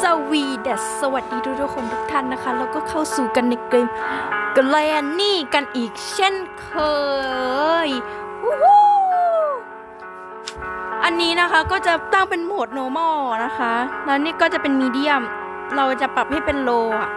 สวีเดสสวัสดีทุกทุกๆคนทุกท่านนะคะ แล้วก็เข้าสู่กันในเกมกแลนนี่กันอีกเช่นเคยอันนี้นะคะก็จะตั้งเป็นโหมด normal นะคะ แล้วนี่ก็จะเป็น medium เราจะปรับให้เป็น low อะ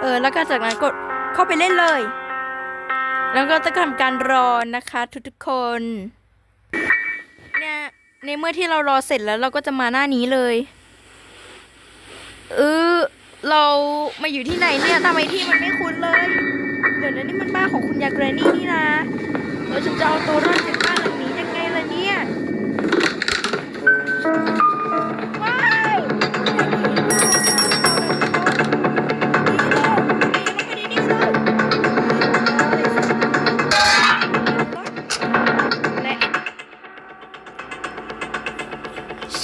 เออ แล้วก็จากนั้นกดเข้าไปเล่นเลย แล้วก็จะทำการรอนะคะ ทุกๆคนเนี่ยในเมื่อที่เรารอเสร็จแล้วเราก็จะมาหน้านี้เลย เออเรามาอยู่ที่ไหนเนี่ยทำไมที่มันไม่คุ้นเลย เดี๋ยวนะนี่มันบ้านของคุณยายแกรนี่นี่นะเราจะจะเอาตัวรอดจากบ้านหลังนี้ยังไงล่ะเนี่ยว้าย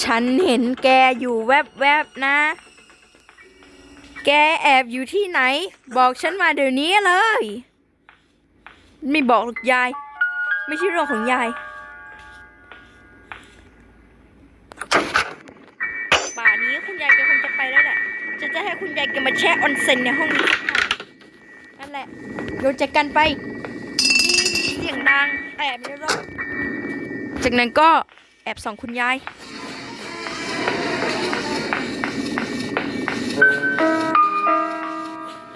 ฉันเห็นแกอยู่แวบๆนะ แกแอบอยู่ที่ไหน บอกฉันมาเดี๋ยวนี้เลย ไม่บอกหรอกยาย ไม่ใช่เรื่องของยาย ป่านี้คุณยายแกคงจะไปแล้วแหละจะจะให้คุณยายแกมาแช่ออนเซ็นในห้องนี้นั่นแหละเดี๋ยวจัดกันไปเสียงดังแอบในรถจากนั้นก็แอบส่องคุณยาย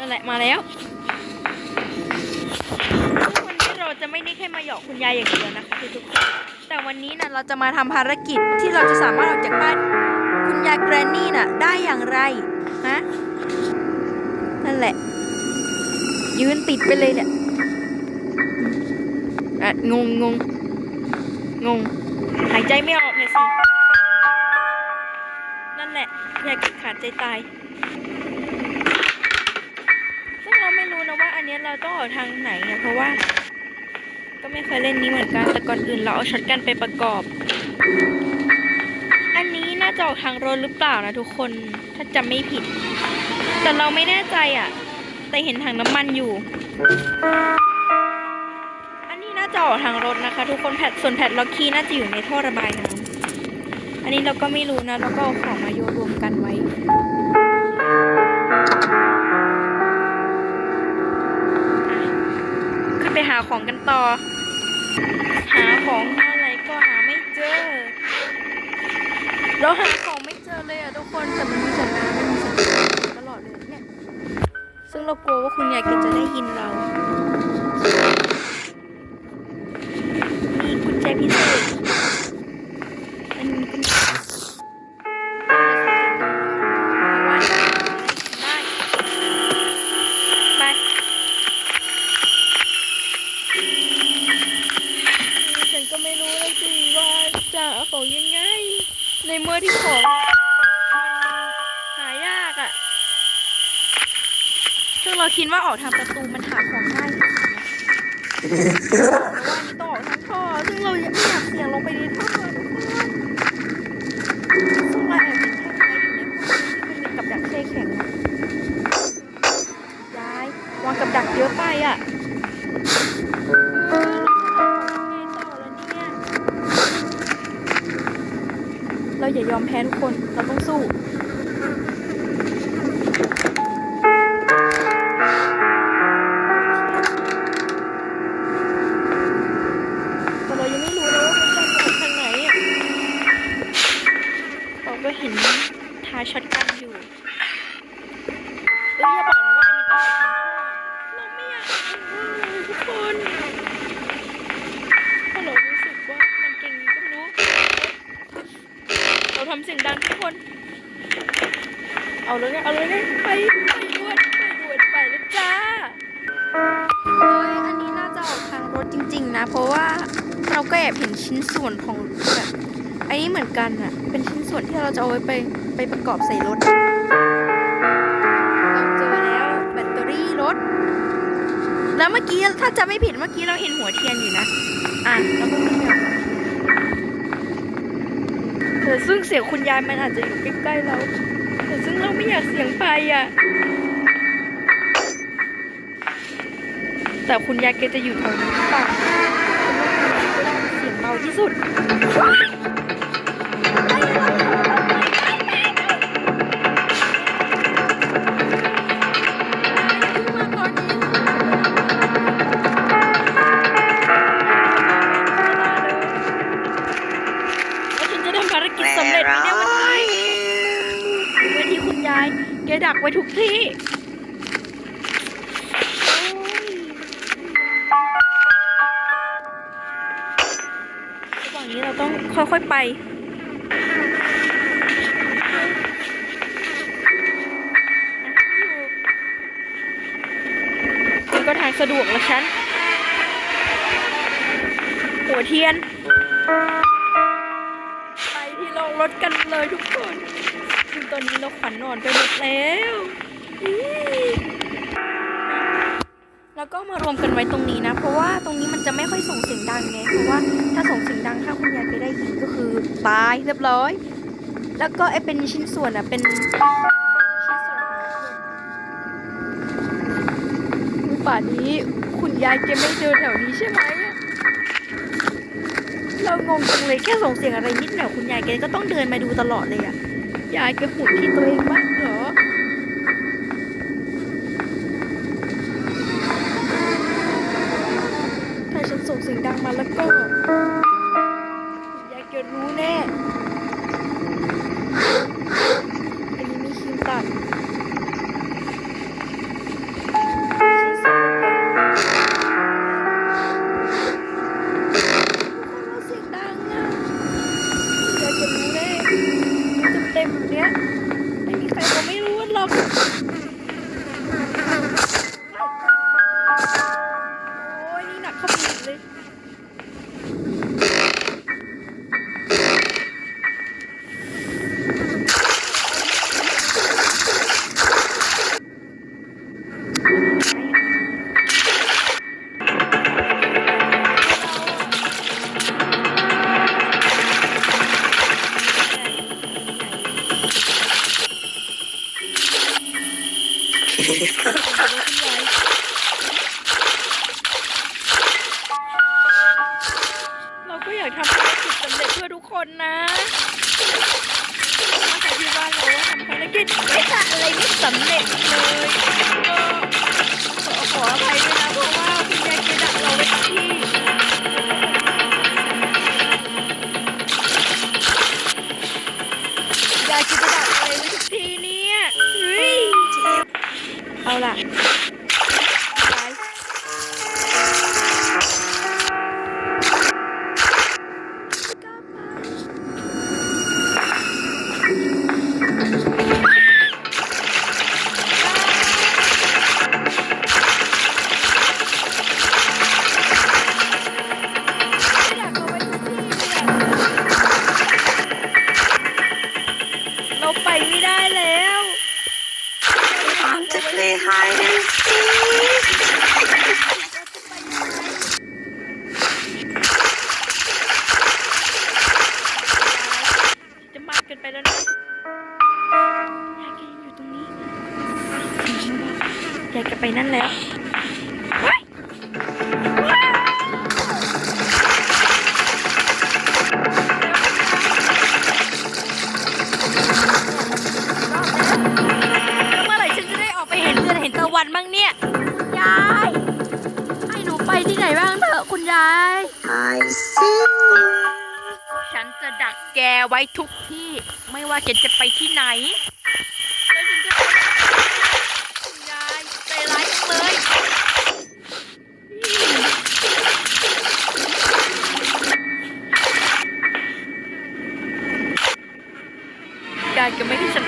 แหละมาแล้ววันนี้เราจะไม่ได้แค่มาหยอกคุณยายอย่างเดียวนะคะทุกคนแต่วันนี้นะเราจะมาทำภารกิจที่เราจะสามารถออกจากบ้านคุณยายแกรนนี่น่ะ ได้อย่างไรนะนั่นแหละ ยืนติดไปเลยเนี่ยอะงงงงงงหายใจไม่ออกเลยสินั่นแหละอยายขาดใจตาย้นเราต้องออกทางไหนเนี่ยเพราะว่า ก็ไม่เคยเล่นนี้เหมือนกันแต่ก่อนอื่นเราเอาช็อตกันไปประกอบ อันนี้น่าจะออกทางรถหรือเปล่านะทุกคนถ้าจำไม่ผิด แต่เราไม่แน่ใจอะ แต่เห็นถังน้ำมันอยู่ อันนี้น่าจะออกทางรถนะคะ ทุกคนแพดส่วนแพดล็อกคีย์น่าจะอยู่ในท่อระบายน้ำอันนี้เราก็ไม่รู้นะเราก็เอาของมาโยรวมกันไว้ ไปหาของกันต่อ หาของอะไรก็หาไม่เจอ เราหาของไม่เจอเลยอะทุกคนแต่มันมีสัญญาณมันมีสัญญาณตลอดเลยเนี่ย ซึ่งเรากลัวว่าคุณยายแกจะได้ยินเรา มีกุญแจพิเศษ ของยังไง ในเมื่อที่ของหายากอะ่ะ ซึ่งเราคิดว่าออกทางประตูมันหาของง่ายที่สุดนะแต่ว่าอันนี้ต้องออกทางท่อ ซึ่งเราไม่อยากเสี่ยงลงไปในท่อทุกคนซึ่งเราแอบ ทำเสียงดังทุกคน เอาเลยนะเอาเลยนะไปไปด่วนไปด่วนไปแล้วจ้าเฮ้ยอันนี้น่าจะออกทางรถจริง ๆ นะ เพราะว่าเราก็แอบเห็นชิ้นส่วนของแบบอันนี้เหมือนกันอะเป็นชิ้นส่วนที่เราจะเอาไว้ไปไปประกอบใส่รถเราเจอแล้วแบตเตอรี่รถ แล้วเมื่อกี้ถ้าจะไม่ผิดเมื่อกี้เราเห็นหัวเทียนอยู่นะ อะแล้วก็ขึ้นไปเอ แต่ซึ่งเสียงคุณยายมันอาจจะอยู่ใกล้ๆเรา แต่ซึ่งเราไม่อยากเสียงไปอะ แต่คุณยายแกจะอยู่แถวนี้หรือเปล่าเสียงเบาที่สุดายแกดักไว้ทุกที่ระหว่างนี้เราต้องค่อยๆไปมันก็ทางสะดวกล้วฉัน หัวเทียน ไปที่ลงรถกันเลยทุกคน คือตอนนี้เราขวัญนอนไปหมดแล้ว แล้วก็มารวมกันไว้ตรงนี้นะ เพราะว่าตรงนี้มันจะไม่ค่อยส่งเสียงดังไง เพราะว่าถ้าส่งเสียงดังถ้าคุณยายไปได้ยินก็คือตายเรียบร้อย แล้วก็ไอเป็นชิ้นส่วนอะเป็นชิ้นส่วนของป่านนี้คุณยายแกไม่เดินแถวนี้ใช่ไหมเรางงจังเลยแค่ส่งเสียงอะไรนิดหน่อยคุณยายแกก็ต้องเดินมาดูตลอดเลยอะ ยายแกหุ่นที่ตัวเองมาก อยากทำภารกิจสำเร็จเพื่อทุกคนนะถ้าใครที่ว่าเราว่าทำภารกิจไม่ทำอะไรไม่สำเร็จเลยก็ขอขออภัยด้วยนะเพราะว่าคุณยายแกดักเราไว้ทุกที่ยายแกดักอะไรไว้ทุกทีเนี่ยเฮ้ยเอาล่ะ ยายแกไปนั่นแล้วว้ายว้ายแล้วเมื่อไหร่ฉันจะได้ออกไปเห็นเดือนเห็นตะวันบ้างเนี่ยคุณยาย ให้หนูไปที่ไหนบ้างเถอะคุณยาย I see. ฉันจะดักแกไว้ทุกที่ ไม่ว่าแกจะไปที่ไหนแล้วฉันจะไปคุณยายใจร้ายจัง เลยกายจะไม่ให้ฉัน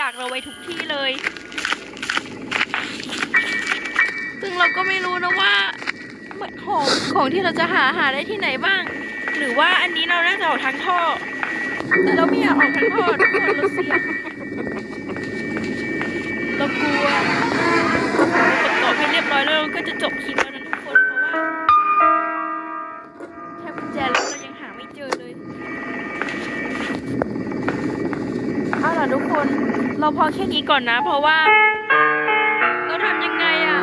ดักเราไว้ทุกที่เลยตึงเราก็ไม่รู้นะว่าเหมือนของของที่เราจะหาหาได้ที่ไหนบ้าง หรือว่าอันนี้เราน่าจะออกทางท่อ แต่เราไม่อยากออกทางท่อทุกคนเราเสี่ยงเรากลัวประกอบให้เรียบร้อยแล้วเราก็จะจบคลิป ค่นี้ก่อนนะ เพราะว่า เราทำยังไงอะ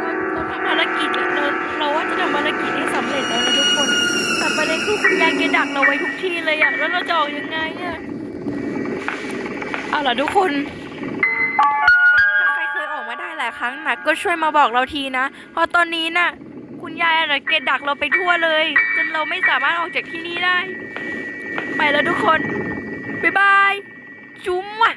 เราเราทำภารกิจเราเราว่าจะทำภารกิจให้สำเร็จแล้วนะทุกคน แต่ประเด็นคือคุณยายแกดักเราไว้ทุกที่เลยอะแล้วเราจะออกยังไงอะเอาล่ะทุกคนถ้าใครเคยออกมาได้หลายครั้งนะก็ช่วยมาบอกเราทีนะ เพราะตอนนี้น่ะ คุณยายอะแกดักเราไปทั่วเลย จนเราไม่สามารถออกจากที่นี่ได้ ไปแล้วทุกคน บ๊ายบาย จุ๊มว่ะ